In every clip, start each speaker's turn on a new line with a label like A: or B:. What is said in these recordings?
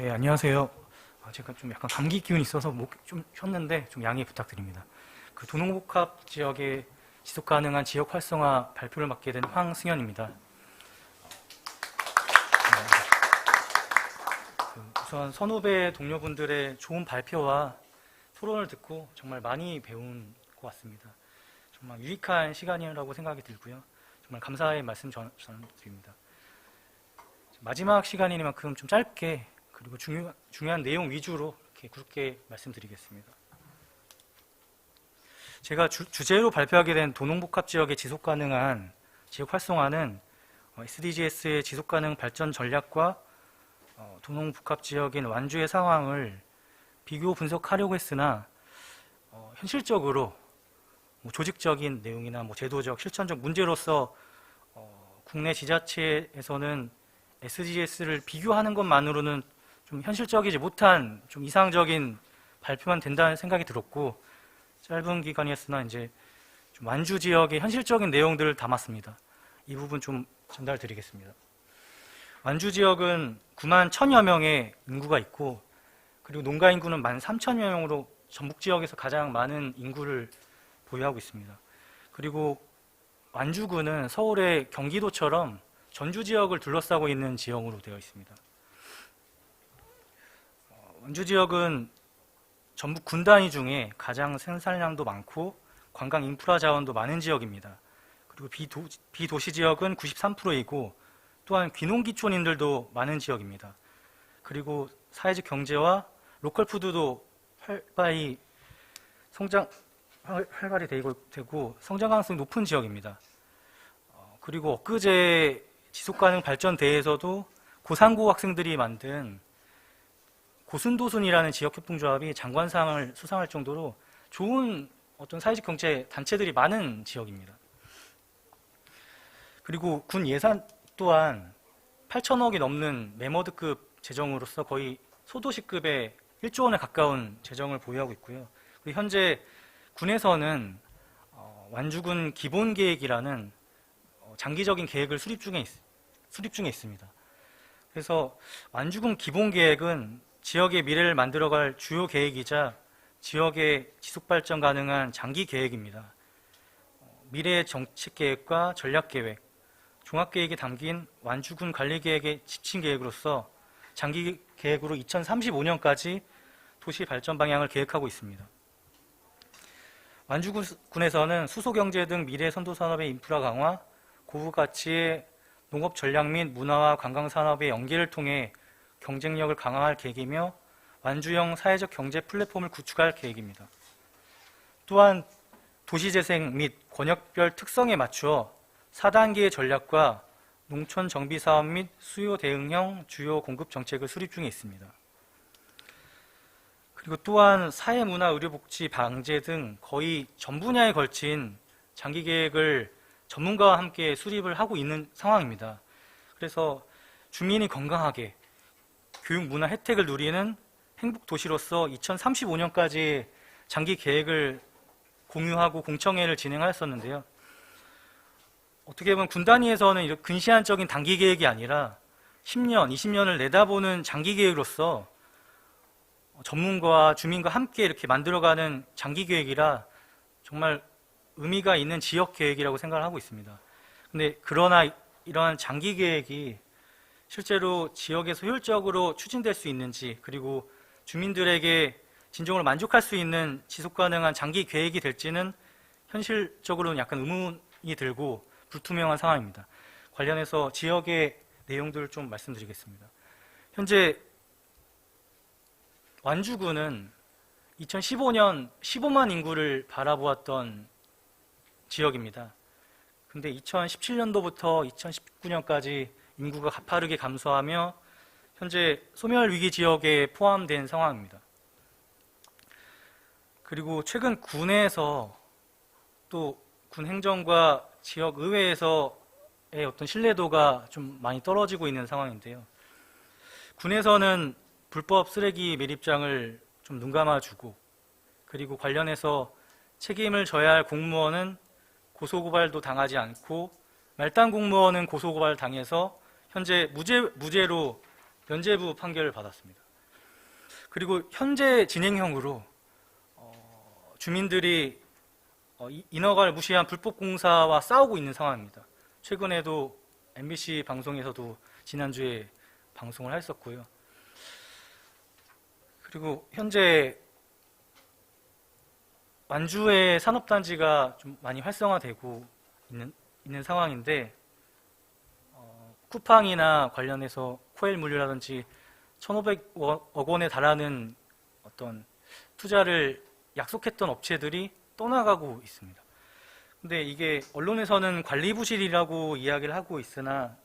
A: 네, 안녕하세요. 아, 제가 좀 약간 감기 기운이 있어서 목 좀 쉬었는데 좀 양해 부탁드립니다. 그 도농복합 지역의 지속 가능한 지역 활성화 발표를 맡게 된 황승현입니다. 네. 그 우선 선후배 동료분들의 좋은 발표와 토론을 듣고 정말 많이 배운 것 같습니다. 정말 유익한 시간이라고 생각이 들고요. 정말 감사의 말씀 전, 전드립니다. 마지막 시간이니만큼 좀 짧게 그리고 중요, 중요한 내용 위주로 이렇게 굵게 말씀드리겠습니다. 제가 주, 주제로 발표하게 된 도농복합 지역의 지속 가능한 지역 활성화는 어, SDGs의 지속 가능 발전 전략과 어, 도농복합 지역인 완주의 상황을 비교 분석하려고 했으나 어, 현실적으로 뭐 조직적인 내용이나 뭐 제도적 실천적 문제로서 어, 국내 지자체에서는 SDGs를 비교하는 것만으로는 좀 현실적이지 못한 좀 이상적인 발표만 된다는 생각이 들었고 짧은 기간이었으나 이제 좀 완주 지역의 현실적인 내용들을 담았습니다. 이 부분 좀 전달드리겠습니다. 완주 지역은 9만 1천여 명의 인구가 있고 그리고 농가 인구는 1만 3천여 명으로 전북 지역에서 가장 많은 인구를 보유하고 있습니다. 그리고 완주군은 서울의 경기도처럼 전주 지역을 둘러싸고 있는 지형으로 되어 있습니다. 어, 원주 지역은 전북 군 단위 중에 가장 생산량도 많고 관광 인프라 자원도 많은 지역입니다. 그리고 비도, 비도시 지역은 93%이고 또한 귀농기촌인들도 많은 지역입니다. 그리고 사회적 경제와 로컬 푸드도 활발히 성장 활- 활발히 되고, 되고 성장 가능성이 높은 지역입니다. 어, 그리고 엊그제 지속가능 발전 대회에서도 고상고 학생들이 만든 고순도순이라는 지역협동조합이 장관상을 수상할 정도로 좋은 어떤 사회적 경제 단체들이 많은 지역입니다. 그리고 군 예산 또한 8천억이 넘는 메머드급 재정으로서 거의 소도시급의 1조 원에 가까운 재정을 보유하고 있고요. 현재 군에서는 어, 완주군 기본 계획이라는 어, 장기적인 계획을 수립 중에 있, 수립 중에 있습니다. 그래서 완주군 기본 계획은 지역의 미래를 만들어갈 주요 계획이자 지역의 지속 발전 가능한 장기 계획입니다. 어, 미래 정책 계획과 전략 계획, 종합 계획이 담긴 완주군 관리 계획의 지침 계획으로서 장기 계획으로 2035년까지 도시 발전 방향을 계획하고 있습니다. 완주군에서는 수소경제 등 미래 선도 산업의 인프라 강화, 고부 가치의 농업 전략 및 문화와 관광 산업의 연계를 통해 경쟁력을 강화할 계획이며 완주형 사회적 경제 플랫폼을 구축할 계획입니다. 또한 도시재생 및 권역별 특성에 맞추어 4단계의 전략과 농촌 정비 사업 및 수요 대응형 주요 공급 정책을 수립 중에 있습니다. 그리고 또한 사회 문화 의료 복지 방제 등 거의 전 분야에 걸친 장기 계획을 전문가와 함께 수립을 하고 있는 상황입니다. 그래서 주민이 건강하게 교육 문화 혜택을 누리는 행복 도시로서 2035년까지 장기 계획을 공유하고 공청회를 진행하였었는데요. 어떻게 보면 군 단위에서는 근시안적인 단기 계획이 아니라 10년, 20년을 내다보는 장기 계획으로서 전문가와 주민과 함께 이렇게 만들어가는 장기 계획이라 정말 의미가 있는 지역 계획이라고 생각을 하고 있습니다. 근데 그러나 이러한 장기 계획이 실제로 지역에서 효율적으로 추진될 수 있는지 그리고 주민들에게 진정으로 만족할 수 있는 지속 가능한 장기 계획이 될지는 현실적으로는 약간 의문이 들고 불투명한 상황입니다. 관련해서 지역의 내용들을 좀 말씀드리겠습니다. 현재 완주군은 2015년 15만 인구를 바라보았던 지역입니다. 근데 2017년도부터 2019년까지 인구가 가파르게 감소하며 현재 소멸 위기 지역에 포함된 상황입니다. 그리고 최근 군에서 또 군 행정과 지역 의회에서의 어떤 신뢰도가 좀 많이 떨어지고 있는 상황인데요. 군에서는 불법 쓰레기 매립장을 좀 눈감아주고 그리고 관련해서 책임을 져야 할 공무원은 고소고발도 당하지 않고 말단 공무원은 고소고발 당해서 현재 무죄, 무죄로 면죄부 판결을 받았습니다. 그리고 현재 진행형으로 어, 주민들이 어, 이- 인허가를 무시한 불법 공사와 싸우고 있는 상황입니다. 최근에도 MBC 방송에서도 지난주에 방송을 했었고요. 그리고 현재 완주의 산업단지가 좀 많이 활성화되고 있는, 있는 상황인데 어, 쿠팡이나 관련해서 코엘 물류라든지 1,500억 원에 달하는 어떤 투자를 약속했던 업체들이 떠나가고 있습니다. 근데 이게 언론에서는 관리 부실이라고 이야기를 하고 있으나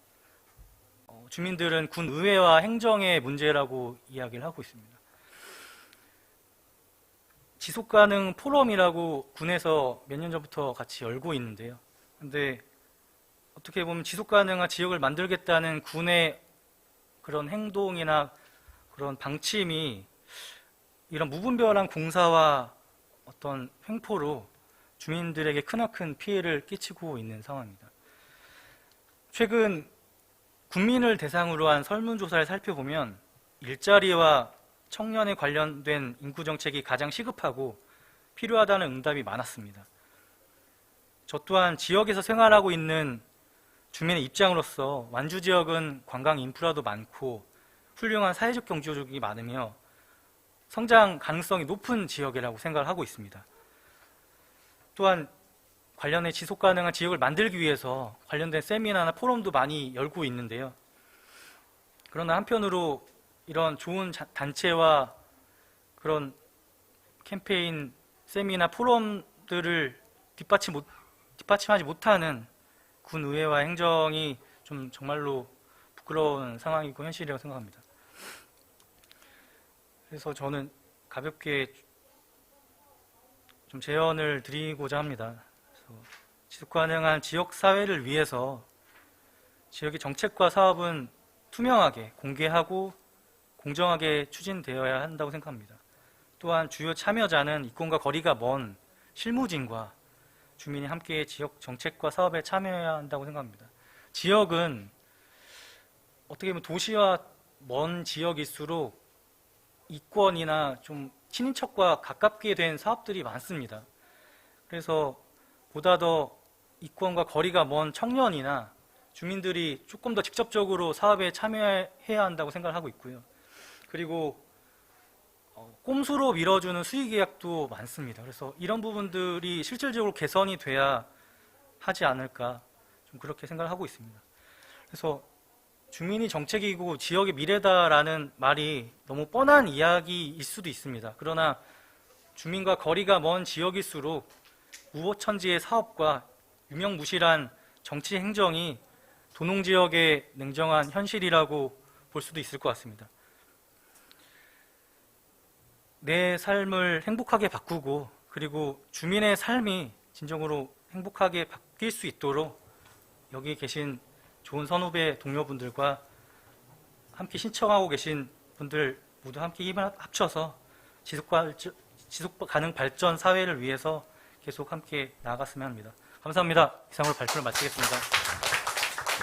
A: 어, 주민들은 군 의회와 행정의 문제라고 이야기를 하고 있습니다. 지속 가능 포럼이라고 군에서 몇 년 전부터 같이 열고 있는데요. 근데 어떻게 보면 지속 가능한 지역을 만들겠다는 군의 그런 행동이나 그런 방침이 이런 무분별한 공사와 어떤 횡포로 주민들에게 크나큰 피해를 끼치고 있는 상황입니다. 최근 국민을 대상으로 한 설문조사를 살펴보면 일자리와 청년에 관련된 인구 정책이 가장 시급하고 필요하다는 응답이 많았습니다. 저 또한 지역에서 생활하고 있는 주민의 입장으로서 완주 지역은 관광 인프라도 많고 훌륭한 사회적 경제력이 많으며 성장 가능성이 높은 지역이라고 생각을 하고 있습니다. 또한 관련해 지속 가능한 지역을 만들기 위해서 관련된 세미나나 포럼도 많이 열고 있는데요. 그러나 한편으로 이런 좋은 자- 단체와 그런 캠페인, 세미나, 포럼들을 뒷받침 못, 뒷받침하지 못하는 군 의회와 행정이 좀 정말로 부끄러운 상황이고 현실이라고 생각합니다. 그래서 저는 가볍게 좀 제언을 드리고자 합니다. 지속 가능한 지역 사회를 위해서 지역의 정책과 사업은 투명하게 공개하고 공정하게 추진되어야 한다고 생각합니다. 또한 주요 참여자는 이권과 거리가 먼 실무진과 주민이 함께 지역 정책과 사업에 참여해야 한다고 생각합니다. 지역은 어떻게 보면 도시와 먼 지역일수록 이권이나 좀 친인척과 가깝게 된 사업들이 많습니다. 그래서 보다 더 이권과 거리가 먼 청년이나 주민들이 조금 더 직접적으로 사업에 참여해야 한다고 생각을 하고 있고요. 그리고 어, 꼼수로 밀어주는 수익 계약도 많습니다. 그래서 이런 부분들이 실질적으로 개선이 돼야 하지 않을까 좀 그렇게 생각을 하고 있습니다. 그래서 주민이 정책이고 지역의 미래다라는 말이 너무 뻔한 이야기일 수도 있습니다. 그러나 주민과 거리가 먼 지역일수록 우호천지의 사업과 유명무실한 정치 행정이 도농 지역의 냉정한 현실이라고 볼 수도 있을 것 같습니다. 내 삶을 행복하게 바꾸고 그리고 주민의 삶이 진정으로 행복하게 바뀔 수 있도록 여기 계신 좋은 선후배 동료분들과 함께 신청하고 계신 분들 모두 함께 힘을 합쳐서 지속, 가능 발전 사회를 위해서 계속 함께 나아갔으면 합니다. 감사합니다. 이상으로 발표를 마치겠습니다.